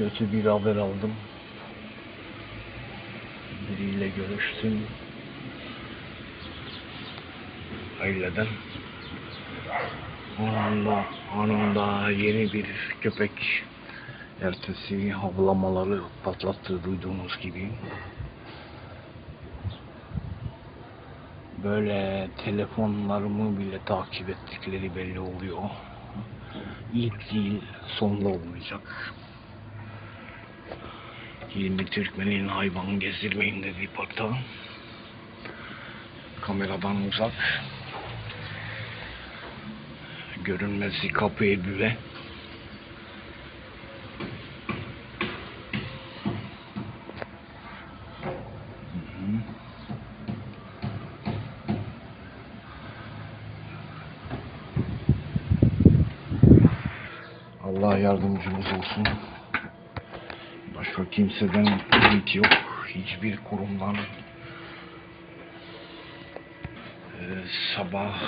kötü bir haber aldım. Biriyle görüştüm. Aileden. Anında, anında yeni bir köpek ertesi havlamaları patlattı duyduğunuz gibi. Böyle telefonlarımı bile takip ettikleri belli oluyor. İlk değil, sonda olmayacak. Yeni Türkmen'in hayvan gezdirmeyin dediği parkta. Kameradan uzak. Görünmezi kapıya büve. Allah yardımcımız olsun. Başka kimseden ümit yok. Hiçbir kurumdan. Ee, sabah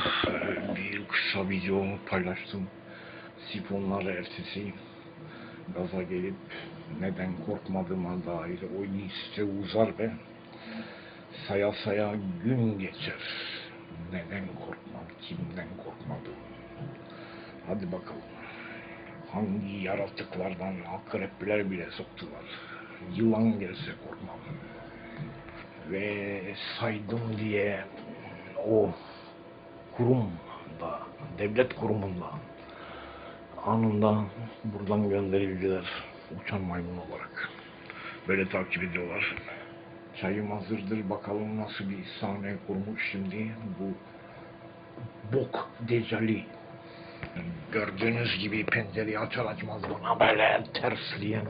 bir kısa video paylaştım. Sifonlar ertesi gaza gelip neden korkmadığıma dair o liste uzar ve saya saya gün geçer. Neden korkmam, kimden korkmadım. Hadi bakalım hangi yaratıklardan akrepler bile soktular. Yılan gelse korkmam. Ve saydım diye o kurumda, devlet kurumunda anında buradan gönderildiler uçan maymun olarak. Böyle takip ediyorlar. Çayım hazırdır bakalım nasıl bir sahne kurmuş şimdi bu bok decali Gördüğünüz gibi pencereyi açar açmaz bana böyle tersleyen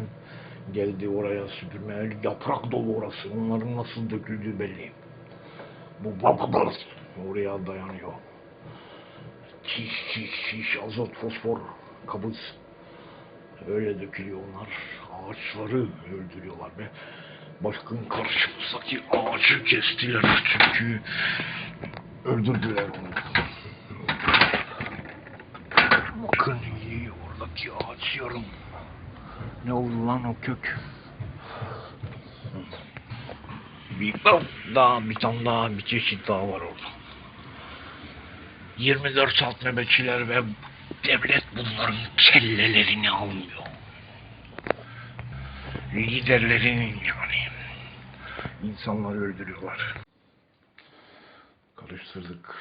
geldi oraya süpürmeye. Yaprak dolu orası. Onların nasıl döküldüğü belli. Bu babalar oraya dayanıyor. Çiş çiş çiş azot fosfor kabız. Öyle dökülüyor onlar. Ağaçları öldürüyorlar ve bakın karşımızdaki ağacı kestiler çünkü öldürdüler onu. Bakın iyi oradaki ağaç. Ne oldu lan o kök? Bir daha bir tane daha bir çeşit daha var orada. 24 saat nöbetçiler ve devlet bunların kellelerini almıyor. Liderlerinin yani. insanları öldürüyorlar. Karıştırdık.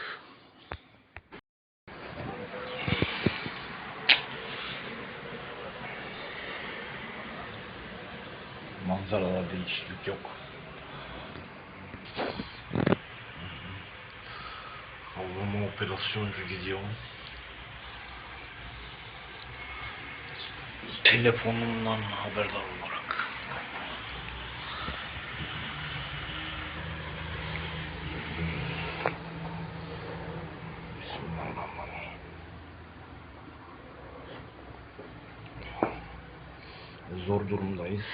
Manzaralarda değişiklik yok. Havlama operasyoncu gidiyor. Telefonumdan haberdar olarak. Bismillahirrahmanirrahim. Zor durumdayız.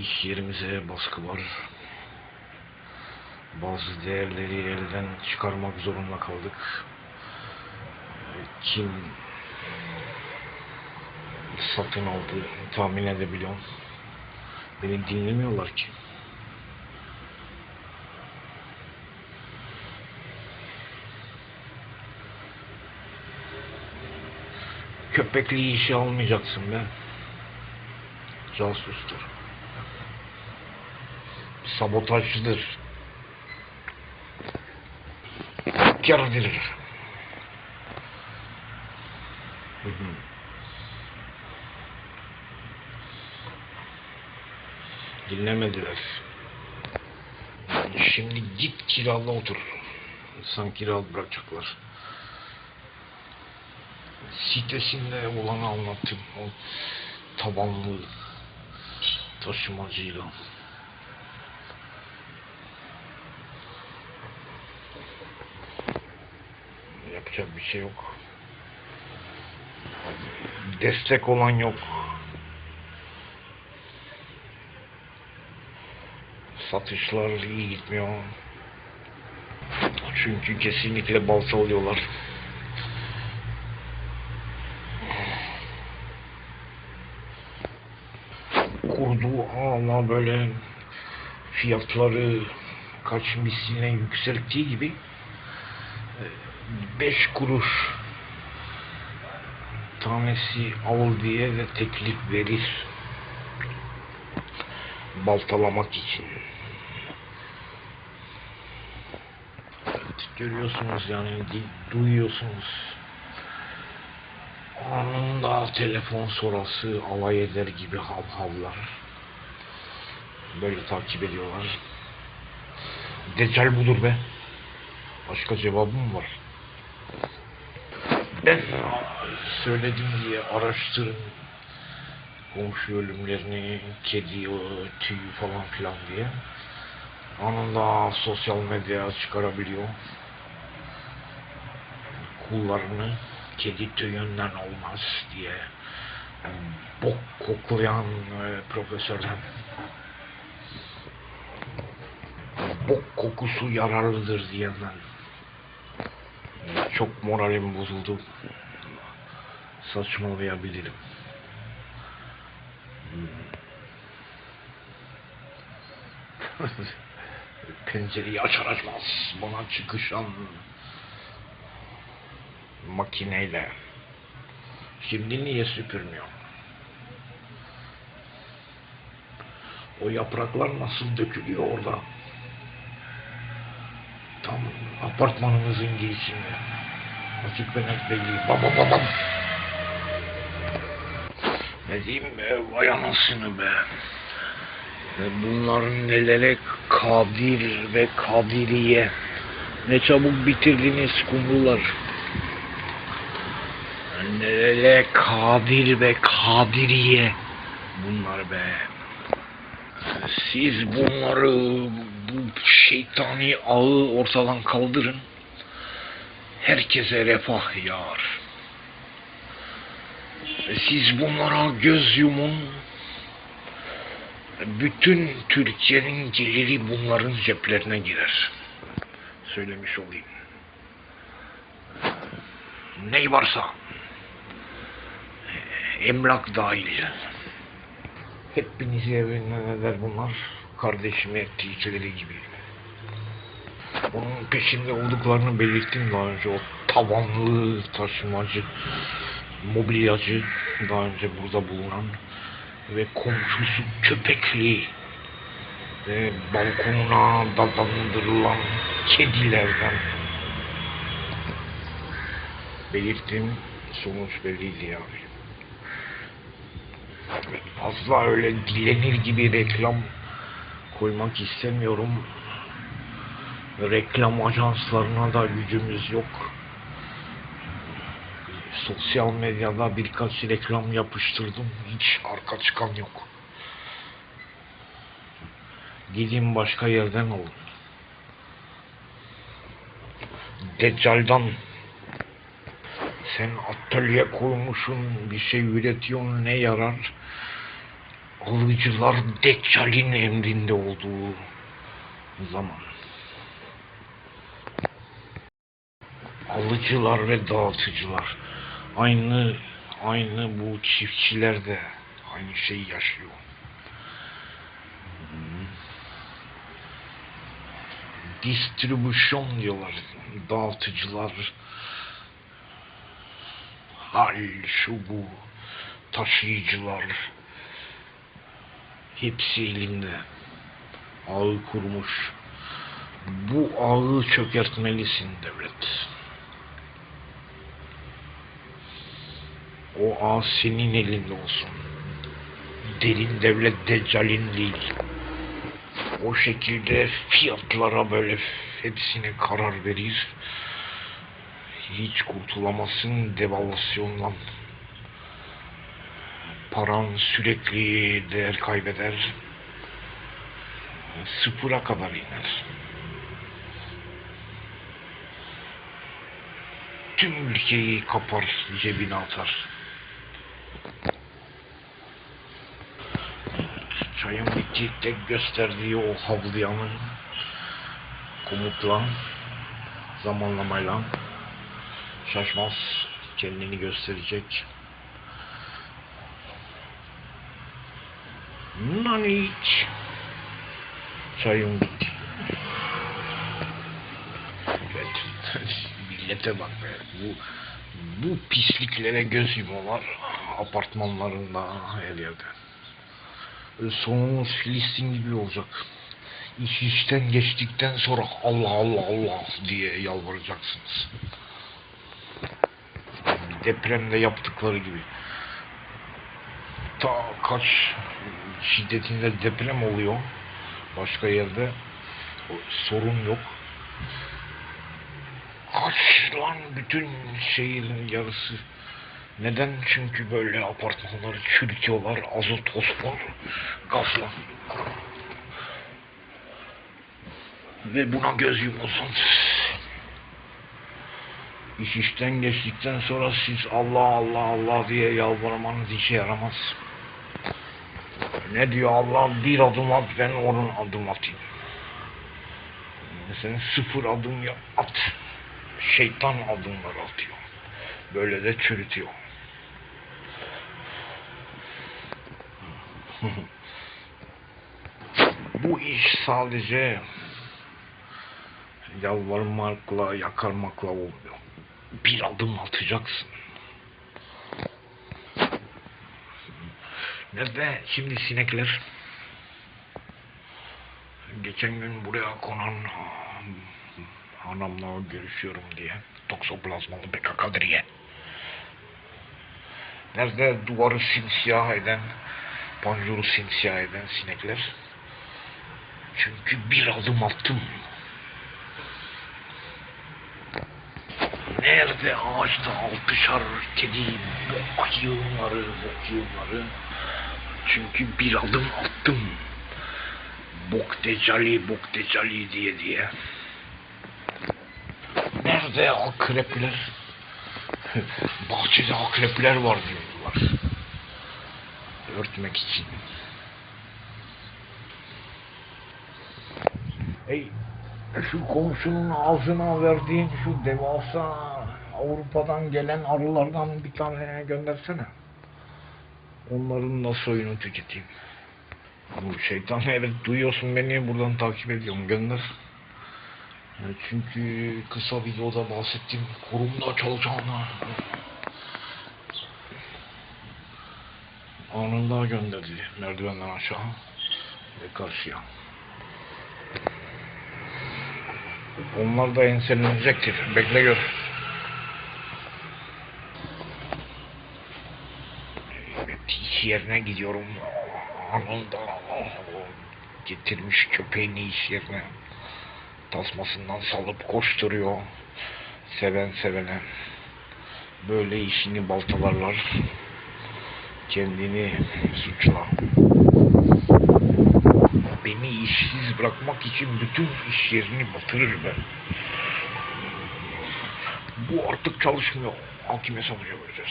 İş yerimize baskı var. Bazı değerleri elden çıkarmak zorunda kaldık. Kim satın aldı tahmin edebiliyorum. Beni dinlemiyorlar ki. Köpekli işi almayacaksın be. Casustur sabotajcıdır. Kardır. Dinlemediler. Şimdi git kirala otur. Sanki kiralık bırakacaklar. Sitesinde olanı anlattım. O tabanlı taşımacıyla. Yapacak bir şey yok. Destek olan yok. Satışlar iyi gitmiyor. Çünkü kesinlikle balta oluyorlar. Kurduğu ağla böyle fiyatları kaç misline yükselttiği gibi 5 kuruş tanesi al diye de teklif verir. Baltalamak için. Görüyorsunuz yani duyuyorsunuz. Anında telefon sonrası alay eder gibi hav havlar. Böyle takip ediyorlar. Deccal budur be. Başka cevabım var. Ben söyledim diye araştırın. Komşu ölümlerini, kedi tüyü falan filan diye. Anında sosyal medyaya çıkarabiliyor. Kullarını kedi tüyünden olmaz diye. Bok koklayan e, profesörden bok kokusu yararlıdır diyenden çok moralim bozuldu. Saçmalayabilirim. Hmm. Pencereyi açar açmaz bana çıkışan makineyle. Şimdi niye süpürmüyor? O yapraklar nasıl dökülüyor orada? Apartmanımızın girişinde. Açık ve net belli. Bam bam bam bam. Ne diyeyim be, vay anasını be. Ve bunların nelere kadir ve kadiriye. Ne çabuk bitirdiniz kumrular. Nelere kadir ve kadiriye. Bunlar be. Siz bunları bu şeytani ağı ortadan kaldırın. Herkese refah yar. Siz bunlara göz yumun. Bütün Türkiye'nin geliri bunların ceplerine girer. Söylemiş olayım. Ney varsa emlak dahil. Hepinizi evinden eder bunlar. Kardeşime ettikleri gibi. Onun peşinde olduklarını belirttim daha önce. O tavanlı taşımacı, mobilyacı daha önce burada bulunan ve komşusu köpekli ve balkonuna dadandırılan kedilerden belirttim. Sonuç belliydi yani. Fazla öyle dilenir gibi reklam koymak istemiyorum. Reklam ajanslarına da gücümüz yok. Sosyal medyada birkaç reklam yapıştırdım. Hiç arka çıkan yok. Gidin başka yerden olun. Deccal'dan sen atölye kurmuşsun, bir şey üretiyorsun ne yarar? Alıcılar Deccal'in emrinde olduğu zaman. Alıcılar ve dağıtıcılar. Aynı aynı bu çiftçiler de aynı şeyi yaşıyor. Hmm. Distribüsyon diyorlar. Dağıtıcılar hal şu bu taşıyıcılar hepsi elinde ağı kurmuş bu ağı çökertmelisin devlet o ağ senin elinde olsun derin devlet deccalin değil o şekilde fiyatlara böyle hepsine karar verir hiç kurtulamazsın devalvasyondan. Paran sürekli değer kaybeder. Sıfıra kadar iner. Tüm ülkeyi kapar, cebine atar. Bitti tek gösterdiği o havlayanın komutla, zamanlamayla şaşmaz kendini gösterecek. Nani iç. Çayım. Evet. Millete bak be. Bu, bu pisliklere göz yumuyorlar. Apartmanlarında her yerde. Sonumuz Filistin gibi olacak. İş işten geçtikten sonra Allah Allah Allah diye yalvaracaksınız. Depremde yaptıkları gibi. Ta kaç şiddetinde deprem oluyor. Başka yerde sorun yok. Kaç lan bütün şehrin yarısı. Neden? Çünkü böyle apartmanları çürütüyorlar. Azot, fosfor, gazla. Ve buna göz yumuyorsunuz. İş işten geçtikten sonra siz Allah Allah Allah diye yalvarmanız işe yaramaz. Ne diyor Allah bir adım at ben onun adım atayım. Sen sıfır adım at. Şeytan adımlar atıyor. Böyle de çürütüyor. Bu iş sadece yalvarmakla, yakarmakla olmuyor. Bir adım atacaksın. Nerede şimdi sinekler? Geçen gün buraya konan hanımla görüşüyorum diye. Toksoplazmalı Beka Kadriye. Nerede duvarı simsiyah eden, panjuru simsiyah eden sinekler? Çünkü bir adım attım. Nerede ağaçta altışar kedi bok yığınları, bok yığınları? Çünkü bir adım attım. Bok decali, bok decali diye diye. Nerede akrepler? Bahçede akrepler var diyorlar. Örtmek için. Hey, şu komşunun ağzına verdiğin şu devasa Avrupa'dan gelen arılardan bir tane göndersene. Onların da soyunu tüketeyim. Bu şeytan evet duyuyorsun beni buradan takip ediyorum gönder. Yani çünkü kısa videoda bahsettiğim korumda çalacağına anında gönderdi merdivenden aşağı ve karşıya. Onlar da enselenecektir. Bekle gör. Evet, iş yerine gidiyorum. Anında getirmiş köpeğini iş yerine. Tasmasından salıp koşturuyor. Seven sevene. Böyle işini baltalarlar. Kendini suçla. Beni işsiz bırakmak için bütün iş yerini batırır be. Bu artık çalışmıyor. Hakime savcıya vereceğiz.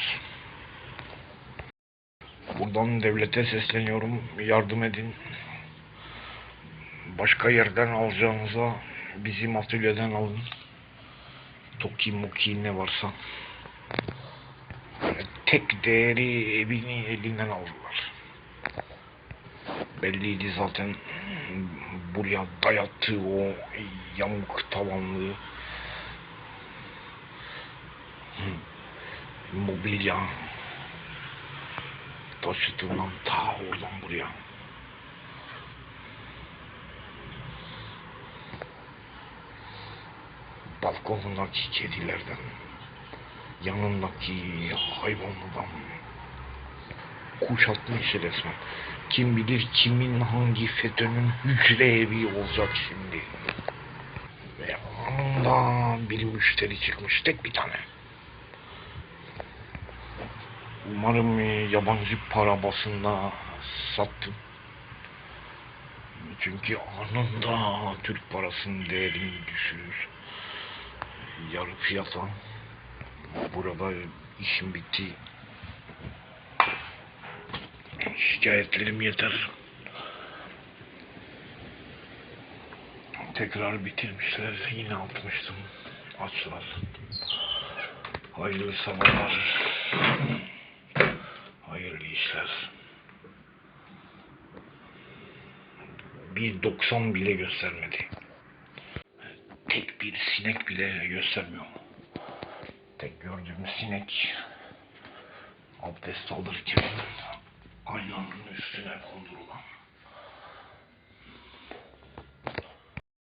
Buradan devlete sesleniyorum. Yardım edin. Başka yerden alacağınıza bizim atölyeden alın. Toki moki ne varsa. Tek değeri evini elinden aldılar. Belliydi zaten buraya dayattığı o yamuk tavanlı mobilya taşıtından ta oradan buraya. Balkonundaki kedilerden, yanındaki hayvanlardan kuşatmış resmen. Kim bilir kimin hangi FETÖ'nün hücre evi olacak şimdi. Ve anında bir müşteri çıkmış tek bir tane. Umarım yabancı para basında sattım. Çünkü anında Türk parasının değerini düşürür. Yarı fiyata. Burada işim bitti. Şikayetlerim yeter. Tekrar bitirmişler. Yine atmıştım. Açlar. Hayırlı sabahlar. Hayırlı işler. bir 90 bile göstermedi. Tek bir sinek bile göstermiyor. Gördüğüm sinek abdest alırken aynanın üstüne kondurulan.